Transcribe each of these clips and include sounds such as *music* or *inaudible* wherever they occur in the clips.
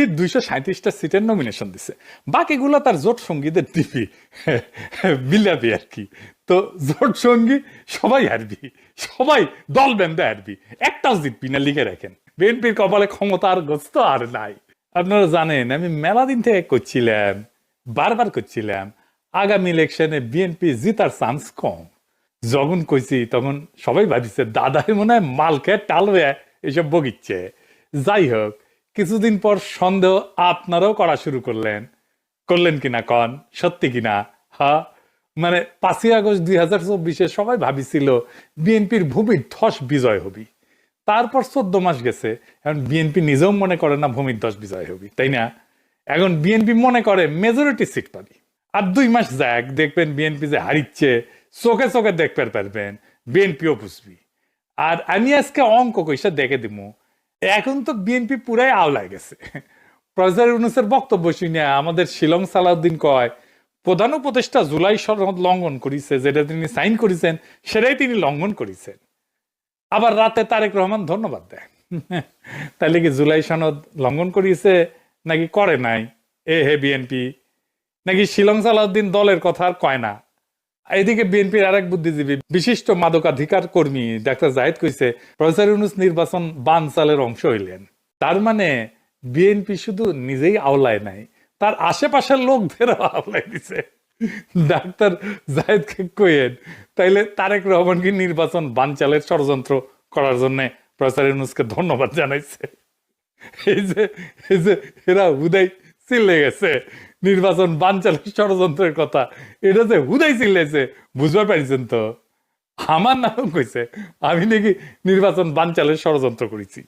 BNP দুইশো সাঁত্রিশটা সিটের nomination দিছে। বাকিগুলো তার জোট সঙ্গীদের দিবি *laughs* বিলাবি আর কি। তো জোট সঙ্গী সবাই হারবি। সবাই দল বেঁধে হারবি। একটাও জিতবি না লিখে রাখেন। বিএনপির কপালে ক্ষমতা আর গোস্ত আর নাই। আপনারা জানেন, আমি মেলা দিন থেকে করছিলাম, বারবার করছিলাম, আগামী ইলেকশনে বিএনপি জিতার চান্স কম। যখন কইছি, তখন সবাই ভাবিছে, দাদাই মনে হয় মালকে টালবে এসব বগিচ্ছে। যাই হোক কিছুদিন পর সন্দেহ আপনারাও করা শুরু করলেন। করলেন কিনা কন? সত্যি কিনা? হা? মানে পাঁচই আগস্ট দুই হাজার চব্বিশে সবাই ভাবিছিল, বিএনপির ভূমির ধস বিজয় হবি। তারপর চোদ্দ মাস গেছে, এখন বিএনপি নিজেও মনে করে না ভূমির ধস বিজয় হবি, তাই না? এখন বিএনপি মনে করে মেজরিটি সিট পাবি। আর দুই মাস যাক, দেখবেন বিএনপি যে হারিচ্ছে, চোখে চোখে দেখতে পারবেন, বিএনপিও বুঝবি আর আমি আজকে অঙ্ক কইসা দেখে দিমু। এখন তো বিএনপি পুরাই আওলায় গেছে। প্রফেসর ইউনুসের বক্তব্য শুনে আমাদের শিলং সালাউদ্দিন কয়, প্রধান উপদেষ্টা জুলাই সনদ লঙ্ঘন করেছে, যেটা তিনি সাইন করেছেন, সেটাই তিনি লঙ্ঘন করেছেন। আবার রাতে তারেক রহমান ধন্যবাদ দেয়। *laughs* তাহলে কি জুলাই সনদ লঙ্ঘন করিয়েছে নাকি করে নাই? এ হে বিএনপি নাকি শিলং সালাউদ্দিন দলের কথা আর কয় না? এদিকে বিএনপির আরেক বুদ্ধিজীবী, বিশিষ্ট মাদকাধিকার কর্মী ডাক্তার জাহিদ কইছে, প্রফেসর ইউনুস নির্বাচন বানচালের অংশ হইলেন। তার মানে বিএনপি শুধু নিজেই আওলায় নাই, তার আশেপাশের লোকদেরও আওলায় দিছে। ডাক্তার জাহিদকে কইেন তাইলে তারেক রহমান কি নির্বাচন বানচালের ষড়যন্ত্র করার জন্য প্রফেসর ইউনুসকে ধন্যবাদ জানাইছে। এই যে এই যে, এরা হুদাই চিল্লে গেছে। নির্বাচন বানচালের ষড়যন্ত্রের কথা। এটা যে হুদাই চিল্লেছে বুঝতে পারিছেন তো? আমার নাম কইছে, আমি নাকি নির্বাচন বানচালের ষড়যন্ত্র করেছি।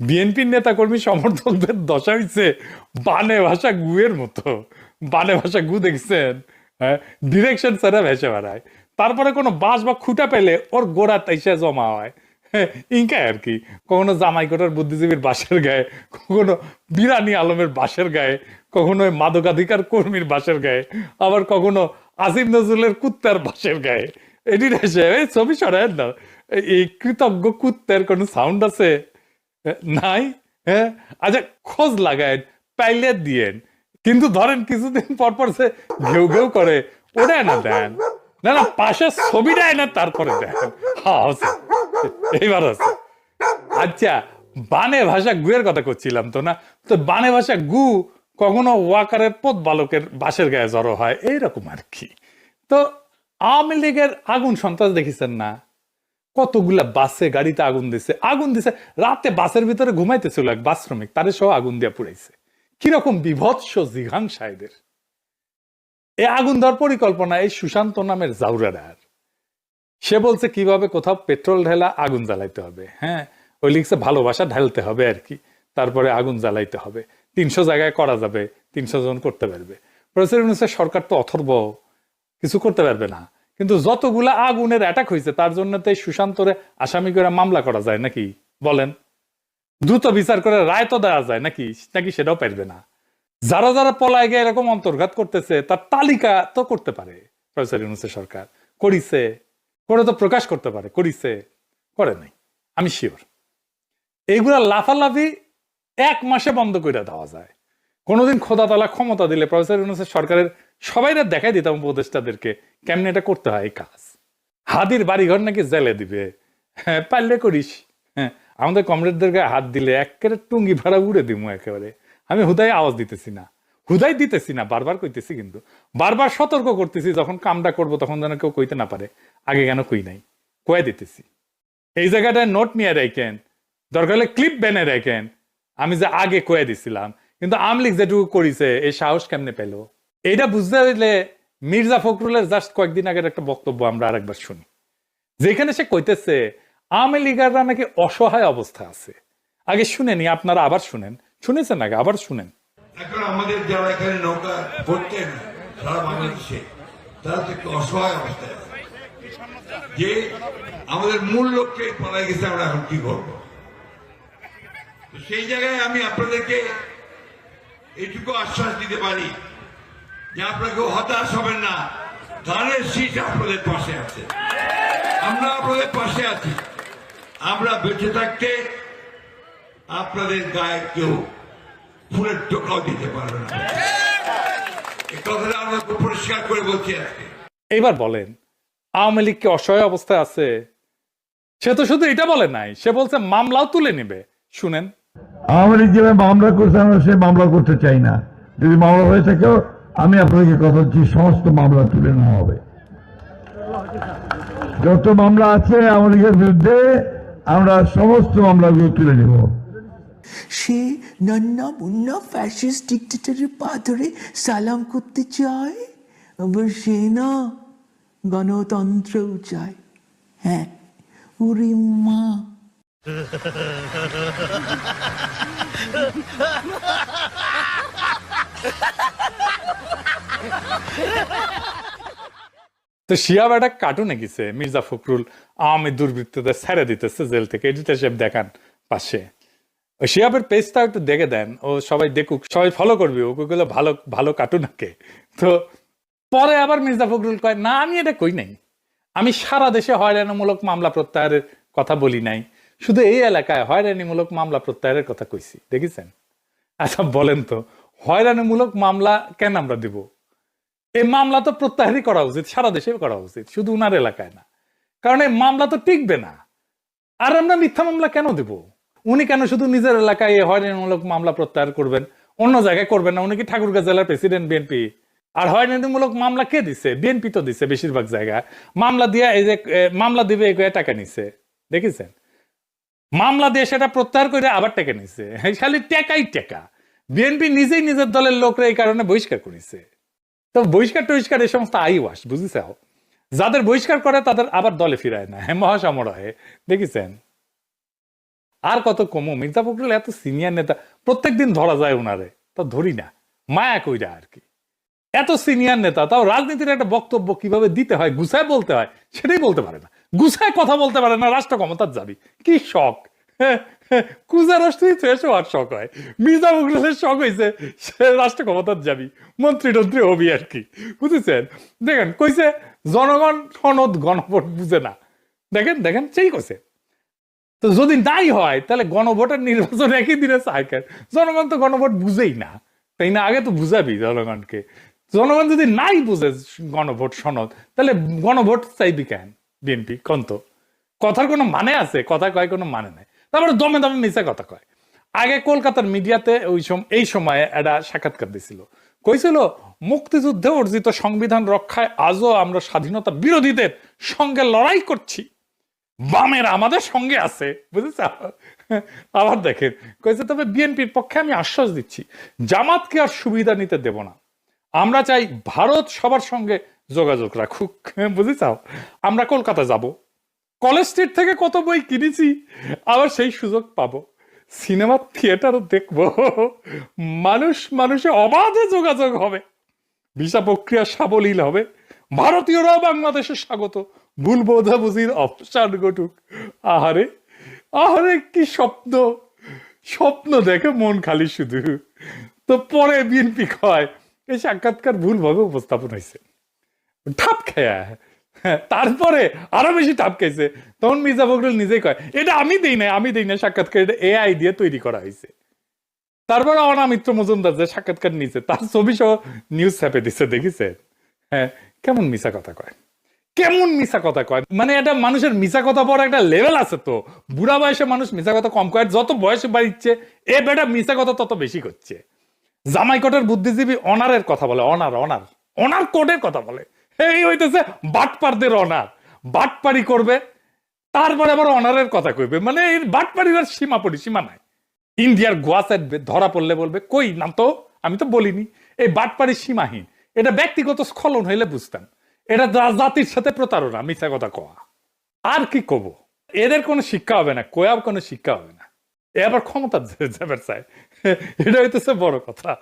বিএনপির নেতাকর্মী সমর্থকদের দশা হইছে, বানে ভাষা গুয়ের মতো। বানে ভাষা গু দেখছেন হ্যাঁ? ডিরেকশন ছাড়া ভেসে বেড়ায়। তারপরে কোনো বাস বা খুঁটা পেলে ওর গোড়া তাইসে জমা হয়। *laughs* ইনকাই আর কি। কখনো জামাইকোটার বুদ্ধিজীবীর বাসের গায়ে, কখনো বিরানি আলমের বাসের গায়ে, কখনো মাদকাধিকার কর্মীর বাসের গায়ে, আবার কখনো আসিম নজরুলের কুত্তার বাসের গায়ে। এটি ছবি সরায় না। এই কৃতজ্ঞ কুত্তের কোনো সাউন্ড আছে? নাই? হ্যাঁ আচ্ছা খোঁজ লাগায় পাইলে দিয়েন। কিন্তু ধরেন কিছুদিন পর পর সে ঘেউ ঘেউ করে, ওটাই না দেন। না না পাশে ছবিটাই না তারপরে দেন। হ্যাঁ এইবার আছে আচ্ছা বানে ভাষা গুয়ের কথা করছিলাম তো না? তো বানে ভাষা গু কখনো ওয়াকারের পথ বালকের বাসের গায়ে জড়ো হয়? এইরকম আর কি। তো আওয়ামী লীগের আগুন সন্ত্রাস দেখেছেন না? কতগুলা বাসে, গাড়িতে আগুন দিছে। আগুন দিছে, রাতে বাসের ভিতরে ঘুমাইতেছিল এক বাস শ্রমিক তাদের সহ আগুন দিয়া পুড়াইছে। কীরকম বিভৎস জিঘাংসা এদের এই আগুন দেওয়ার পরিকল্পনা এই সুশান্ত নামের জাউরার সে বলছে, কীভাবে কোথাও পেট্রোল ঢেলা আগুন জ্বালাইতে হবে? হ্যাঁ ওই লিখছে ভালোবাসা ঢালতে হবে আর কি। তারপরে আগুন জ্বালাইতে হবে। তিনশো জায়গায় করা যাবে, তিনশো জন করতে পারবে। ইউনুসের সরকার তো অথর্ব, কিছু করতে পারবে না। কিন্তু যতগুলা আগুনের অ্যাটাক হয়েছে, তার জন্য তো এই সুশান্তরে আসামি করে মামলা করা যায় নাকি? বলেন। দ্রুত বিচার করে রায় তো দেওয়া যায় নাকি? নাকি সেটাও পারবে না। যারা যারা পলায় গিয়ে এরকম অন্তর্ঘাত করতেছে, তার তালিকা তো করতে পারে প্রফেসর ইউনুসের সরকার। করিছে। করে তো প্রকাশ করতে পারে, করিছে, করে নাই, আমি শিওর এইগুলা লাফালাফি এক মাসে বন্ধ করে দেওয়া যায়। কোনোদিন খোদা তালা ক্ষমতা দিলে প্রফেসর ইউনুসের সরকারের সবাইরা দেখাই দিতাম উপদেষ্টাদেরকে কেমনে এটা করতে হয় এই কাজ। হাদির বাড়িঘর নাকি জেলে দিবে। হ্যাঁ পারলে করিস। হ্যাঁ আমাদের কমরেডদের গায়ে হাত দিলে একেবারে টুঙ্গি ভাড়া উড়ে দিমু একেবারে। আমি হুদাই আওয়াজ দিতেছি না। হুদাই দিতেছি না, বারবার কইতেছি কিন্তু। বারবার সতর্ক করতেছি, যখন কামটা করব তখন যেন কেউ কইতে না পারে, আগে কেন কই নাই। কয়ে দিতেছি। এই জায়গাটায় নোট নিয়ে রাখেন দরকার হলে ক্লিপ বেনে রাখেন আমি যে আগে কয়ে দিছিলাম, কিন্তু আমলিক যেটুকু করিছে, এই সাহস কেমনে পেল? এইটা বুঝতে হইলে মির্জা ফখরুলের জাস্ট কয়েকদিন আগের একটা বক্তব্য আমরা আরেকবার শুনি। যেখানে সে কইতেছে, আওয়ামী লীগাররা নাকি অসহায় অবস্থা আছে। আগে শুনেনি, আপনারা আবার শুনেন। শুনেছেন আগে, আবার শুনেন। এখন আমাদের যারা এখানে নৌকা ভরতেন সারা বাংলাদেশে, তারা তো একটু অসহায় অবস্থায়। যে আমাদের মূল লক্ষ্যে পালাই গেছে, আমরা এখন কি করব? সেই জায়গায় আমি আপনাদেরকে এটুকু আশ্বাস দিতে পারি যে আপনাকে হতাশ হবেন না। ধানের শীষ আপনাদের পাশে আছে। আমরা আপনাদের পাশে আছি। আমরা বেঁচে থাকতে আপনাদের গায়ে কেউ ফুলের টোকাও দিতে পারবে না। এই কথাটা আমরা খুব পরিষ্কার করে বলছি আজকে। এইবার বলেন আওয়ামী লীগ কি অসহায় অবস্থায় আছে সে তো শুধু এটা বলে নাই সে বলছে মামলাও তুলে নেবে। শুনেন। আওয়ামী লীগ যেভাবে মামলা করছে আমরা সে মামলা করতে চাই না। যদি মামলা হয়ে থাকেও আমি আপনাকে কথা দিচ্ছি সমস্ত মামলা তুলে নেওয়া হবে। যত মামলা আছে আওয়ামী লীগের বিরুদ্ধে আমরা সমস্ত মামলাগুলো তুলে নেব। সে নান্না মুন্না ফ্যাসিস্ট ডিক্টেটরের পা ধরে সালাম করতে চায়? আবার সে না গণতন্ত্রও চায়। হ্যাঁ ওরে মা। তো শিয়াব একটা কার্টুনে গেছে, মির্জা ফখরুল আওয়ামী দুর্বৃত্তদের ছেড়ে দিতেছে জেল থেকে। এডিটার দেখান পাশে। শিয়াবের পেজটা একটু দেখে দেন। ও সবাই দেখুক, সবাই ফলো করবে ওগুলো ভালো ভালো কার্টুন আঁকে। তো পরে আবার মির্জা ফখরুল কয়, না, আমি এটা কই নাই। আমি সারা দেশে হয়রানিমূলক মামলা প্রত্যাহারের কথা বলি নাই। শুধু এই এলাকায় হয়রানিমূলক মামলা প্রত্যাহারের কথা কইছি, দেখেছেন? আচ্ছা বলেন তো, হয়রানিমূলক মামলা কেন আমরা দিব? এই মামলা তো প্রত্যাহারই করা উচিত, সারা দেশে করা উচিত, শুধু উনার এলাকায় না। কারণ এই মামলা তো টিকবে না। আর আমরা মিথ্যা মামলা কেন দেব? উনি কেন শুধু নিজের এলাকায় হয়রানিমূলক মামলা প্রত্যাহার করবেন? অন্য জায়গায় করবেন না, উনি কি ঠাকুরগাঁ জেলার প্রেসিডেন্ট বিএনপি আর হয়রানিমূলক মামলা কে দিছে? বিএনপি তো দিছে বেশিরভাগ জায়গায়। মামলা দিয়ে এই যে মামলা দিবে এই টাকা নিছে। দেখেছেন? মামলা দিয়ে সেটা প্রত্যাহার করে আবার টাকা নিছে। খালি টেকাই টেকা। বিএনপি নিজেই নিজের দলের লোকরা এই কারণে বহিষ্কার করেছে। তো বহিষ্কার টহিষ্কার এই সমস্ত আই ওয়াস বুঝেছ যাদের বহিষ্কার করে তাদের আবার দলে ফিরায় না। হ্যাঁ মহাসমরহে। দেখেছেন? আর কত কমো? মির্জা ফখরুল এত সিনিয়র নেতা, প্রত্যেকদিন ধরা যায় ওনারে তা ধরি না। মায়া কইরা আর কি। এত সিনিয়র নেতা, তাও রাজনীতির একটা বক্তব্য কীভাবে দিতে হয়, গুছায় বলতে হয়, সেটাই বলতে পারে না। গুছায় কথা বলতে পারে না, রাষ্ট্র ক্ষমতার যাবি কি শখ? কুজা রাষ্ট্র এসে আর শখ হয়। মির্জা শখ হয়েছে সে রাষ্ট্র ক্ষমতার যাবি মন্ত্রী টন্ত্রী হবি আর কি। বুঝেছেন? দেখেন, কইছে, জনগণ সনদ গণভোট বুঝে না। দেখেন দেখেন, সেই কইছে। তো যদি নাই হয়, তাহলে গণভোটের নির্বাচন একই দিনে কেন জনগণ তো গণভোট বুঝেই না। তাই না? আগে তো বুঝাবি জনগণকে। জনগণ যদি নাই বুঝে গণভোট সনদ, তাহলে গণভোট চাইবি কেন বিএনপি? কন্ত কথার কোনো মানে আছে? কথা কয় কোনো মানে নাই। তারপরে দমে দমে মিশা কথা কয়। আগে কলকাতার মিডিয়াতে ওই সম- এই সময়ে একটা সাক্ষাৎকার দিছিল। কইছিল, মুক্তিযুদ্ধে অর্জিত সংবিধান রক্ষায় আজও আমরা স্বাধীনতা বিরোধীদের সঙ্গে লড়াই করছি। বামের আমাদের সঙ্গে আছে, বুঝেছ? আবার দেখেন কয়েছে তবে বিএনপির পক্ষে আমি আশ্বাস দিচ্ছি, জামাতকে আর সুবিধা নিতে দেব না। আমরা চাই ভারত সবার সঙ্গে যোগাযোগ রাখুক, বুঝেছ? আমরা কলকাতা যাব, কলেজ স্ট্রিট থেকে কত বই কিনেছি, আবার সেই সুযোগ পাবো। সিনেমা থিয়েটারও দেখব, মানুষ মানুষে অবাধে যোগাযোগ হবে, ভিসা প্রক্রিয়া সাবলীল হবে, ভারতীয়রাও বাংলাদেশে স্বাগত ভুল বোঝাবুঝির অপসান ঘটুক। আহারে আহারে কি স্বপ্ন? স্বপ্ন দেখে মন খালি শুধু। তো পরে বিএনপি কয় এই সাক্ষাৎকার ভুলভাবে উপস্থাপন হয়েছে। ঠাপ খেয়া হ্যাঁ, তারপরে আরও বেশি ঠাপ খাইছে তখন মির্জা ফখরুল নিজেই কয় এটা আমি দেই না আমি দেই না সাক্ষাৎকার এটা এআই দিয়ে তৈরি করা হয়েছে। তারপরে অনামিত্র মজুমদার যে সাক্ষাৎকার নিছে তার ছবি সহ নিউজ ছাপে দিচ্ছে দেখিছে? হ্যাঁ কেমন মিশা কথা কয়? কেমন মিশা কথা কয়? মানে এটা মানুষের মিশা কথা পর একটা লেভেল আছে তো। বুড়া বয়সে মানুষ মিশা কথা কম কয় যত বয়সে বাড়িচ্ছে, এ বেটা মিশা কথা তত বেশি করছে। জামাই কোটের বুদ্ধিজীবী অনারের কথা বলে, অনার অনার অনার কোটের কথা বলে। এই হইতেছে বাটপারদের অনার। বাটপারি করবে, তারপরে আবার অনারের কথা কইবে। মানে এই বাটপারির আর সীমা পড়ি সীমা নাই। ইন্ডিয়ার গোয়াসেট ধরা পড়লে বলবে, কই নাম তো? আমি তো বলিনি। এই বাটপারি সীমাহীন। এটা ব্যক্তিগত স্খলন হইলে বুঝতাম। এটা জাতির সাথে প্রতারণা, মিথ্যা কথা কওয়া। আর কি কব? এদের কোনো শিক্ষা হবে না কোয়ার কোনো শিক্ষা হবে না। এ আবার ক্ষমতা যাবে চায়। এটা হইতেছে বড় কথা।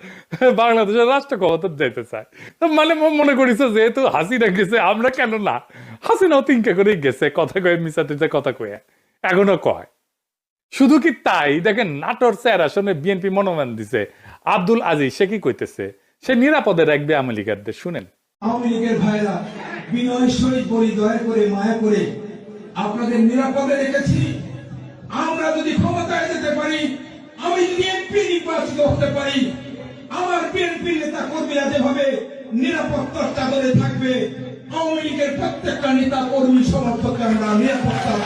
বাংলাদেশের রাষ্ট্র ক্ষমতা যাইতে চায়। মানে মনে করিছে যেহেতু হাসিনা গেছে, আমরা কেন না? হাসিনাও তিনকে করেই গেছে, কথা কয়ে মিশাতে কথা কয়ে। এখনও কয়। শুধু কি তাই? দেখেন, নাটোর স্যার আসলে বিএনপি মনোনয়ন দিছে। আব্দুল আজিজ, সে কি কইতেছে? সে নিরাপদে রাখবে আওয়ামী শুনেন। আমরা যদি ক্ষমতায় আমি নিরাপত্তার চাদরে থাকবে, আওয়ামী লীগের প্রত্যেকটা নেতা কর্মী সমর্থককে আমরা নিরাপত্তার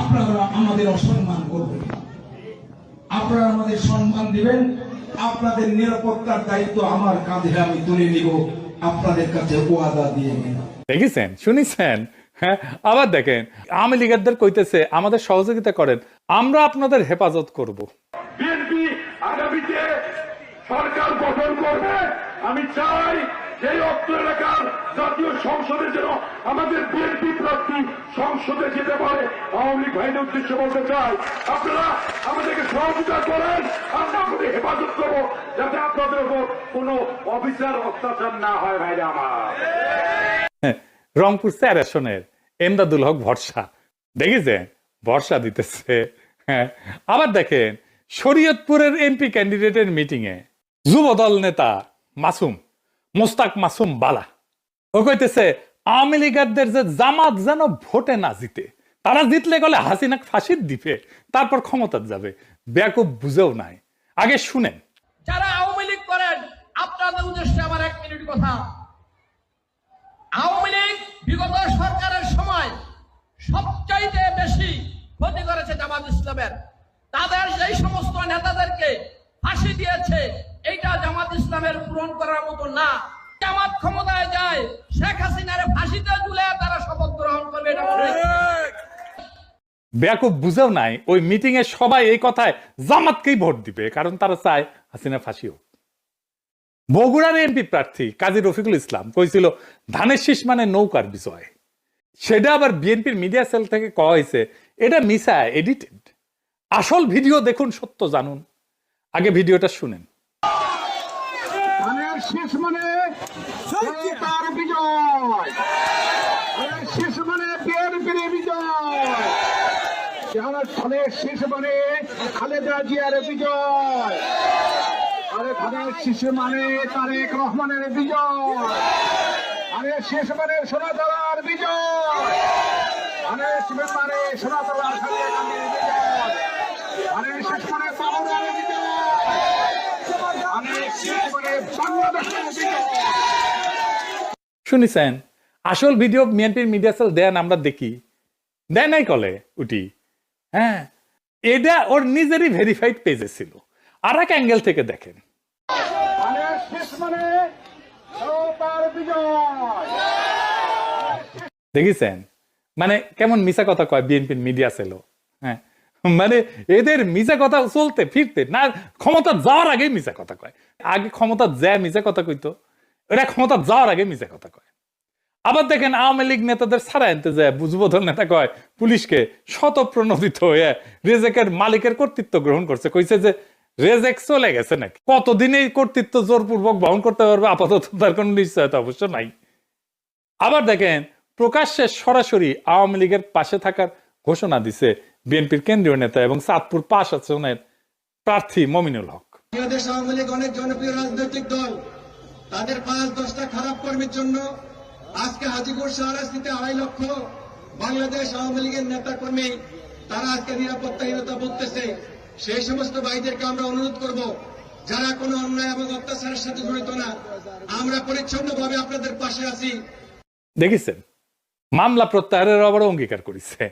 আপনারা আমাদের অসম্মান করবেন আপনারা আমাদের সম্মান দিবেন। আপনাদের নিরাপত্তার দায়িত্ব আমার কাঁধে আমি তুলে নিব। আপনাদের কাছে ওয়াদা দিয়ে নিলাম দেখেছেন? শুনেছেন? হ্যাঁ আবার দেখেন। আওয়ামী লীগারদের কইতেছে আমাদের সহযোগিতা করেন আমরা আপনাদের হেফাজত করব। বিএনপি আগামীতে সরকার গঠন করবে। আমি চাই এই অর্থ এলাকার জাতীয় সংসদে যেন আমাদের বিএনপি প্রার্থী সংসদে যেতে পারে আওয়ামী লীগ ভাইদের উদ্দেশ্যে বলতে চাই। আপনারা আমাদেরকে সহযোগিতা করেন আমরা আপনাদের হেফাজত করব যাতে আপনাদের উপর কোনো অফিসার অত্যাচার না হয় ভাইরা আমার। হ্যাঁ, রংপুর চার আসনের এমদাদুল হক ভরসা। দেখেছেন ভরসা দিতেছে। হ্যাঁ আবার দেখেন শরীয়তপুরের এমপি ক্যান্ডিডেটের মিটিং এ যুবদল নেতা মাসুম। মোস্তাক মাসুম বালা। ও কইতেছে, আওয়ামী লীগারদের যে জামাত যেন ভোটে না জিতে, তারা জিতলে গেলে হাসিনাক ফাঁসির দিবে, তারপর ক্ষমতা যাবে। ব্যাকুব বুঝেও নাই। আগে শুনেন। যারা আওয়ামী লীগ করেন, আপনাদের উদ্দেশ্যে আমার এক মিনিট কথা। আওয়ামী লীগ বিগত সরকারের সময় সবচাইতে বেশি ক্ষতি করেছে জামাত ইসলামের। তাদের যেই সমস্ত নেতাদেরকে পূরণ করার মতো না। জামাত ক্ষমতায় যায়, শেখ হাসিনার ফাঁসিতে ঝুলে তারা শপথ গ্রহণ করবে, এটা বেয়াকুব, বুঝেও নাই, ওই মিটিং এ সবাই এই কথায় জামাতকেই ভোট দিবে, কারণ তারা চায় হাসিনা ফাঁসি হোক। বগুড়ার এমপি প্রার্থী কাজী রফিকুল ইসলাম কইছিল, ধানের শীষ মানে নৌকার বিজয়। সেটা আবার বিএনপির মিডিয়া সেল থেকে কওয়া হয়েছে, এটা মিসা এডিটেড। আসল ভিডিও দেখুন, সত্য জানুন। আগে ভিডিওটা শুনেন। শেষ মানে তার বিজয়। শেষ মানে বিএনপির বিজয়। ধানের শেষ মানে খালেদা জিয়ার বিজয়। আরে ধানের শেষ মানে তারেক রহমানের বিজয়। আরে শেষ মানে সোনাতলার বিজয়। আরে শেষ মানে সোনাতলার সাথে গান্ধীর বিজয় আরে শেষ মানে বাবুরার বিজয় আরে শেষ মানে বাংলাদেশের বিজয় শুনিছেন? আসল ভিডিও বিএনপির মিডিয়া সেল দেন, আমরা দেখি। দেয় নাই কলে উটি। হ্যাঁ এটা ওর নিজেরই ভেরিফাইড পেজে ছিল। আর এক অ্যাঙ্গেল থেকে দেখেন। দেখিছেন? মানে মানে কেমন মিশা কথা কয় বিএনপির মিডিয়া সেল হ্যাঁ মানে এদের মিশা কথা চলতে, ফিরতে। না, ক্ষমতা যাওয়ার আগেই মিশা কথা কয়। আগে ক্ষমতা যায় মিশা কথা কইতো। এরা ক্ষমতা যাওয়ার আগে মিশা কথা কয়। আবার দেখেন আওয়ামী লীগ নেতাদের ছাড়া আনতে যায় বুঝবোধন নেতা কয়, পুলিশকে শতপ্রণোদিত হয়ে রেজেকের মালিকের কর্তৃত্ব গ্রহণ করছে। কইছে যে, রেজেক চলে গেছে নাকি? কতদিন এই কর্তৃত্ব জোরপূর্বক বহন করতে পারবে? আপাতত তার কোনো নিশ্চয়তা অবশ্য নাই। আবার দেখেন, প্রকাশ্যে সরাসরি আওয়ামী লীগের পাশে থাকার ঘোষণা দিছে বিএনপির কেন্দ্রীয় নেতা এবং চাঁদপুর পাশ আসনের প্রার্থী মমিনুল হক। বাংলাদেশ আওয়ামী লীগ অনেক জনপ্রিয় রাজনৈতিক দল। তাদের পাঁচ দশটা খারাপ কর্মীর জন্য আজকে হাজিপুর শাহরাস্তিতে আড়াই লক্ষ বাংলাদেশ আওয়ামী লীগের নেতা কর্মী তারা আজকে নিরাপত্তাহীনতা ভুগতেছে। সেই সমস্ত ভাইদেরকে আমরা অনুরোধ করব যারা কোনো অন্যায় এবং অত্যাচারের সাথে জড়িত না আমরা পরিচ্ছন্নভাবে আপনাদের পাশে আছি। দেখেছেন? মামলা প্রত্যাহারের আবার অঙ্গীকার করেছে।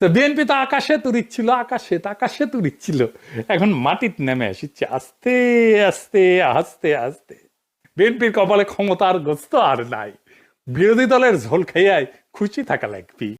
তো বিএনপি তো আকাশে তুরিচ্ছিল আকাশে তো আকাশে তুরিচ্ছিল এখন মাটিত নেমে আসিচ্ছে আস্তে আস্তে আস্তে আস্তে। বিএনপির কপালে ক্ষমতার গোস্ত আর নাই। বিরোধী দলের ঝোল খাইয়াই খুশি থাকা লাগবি।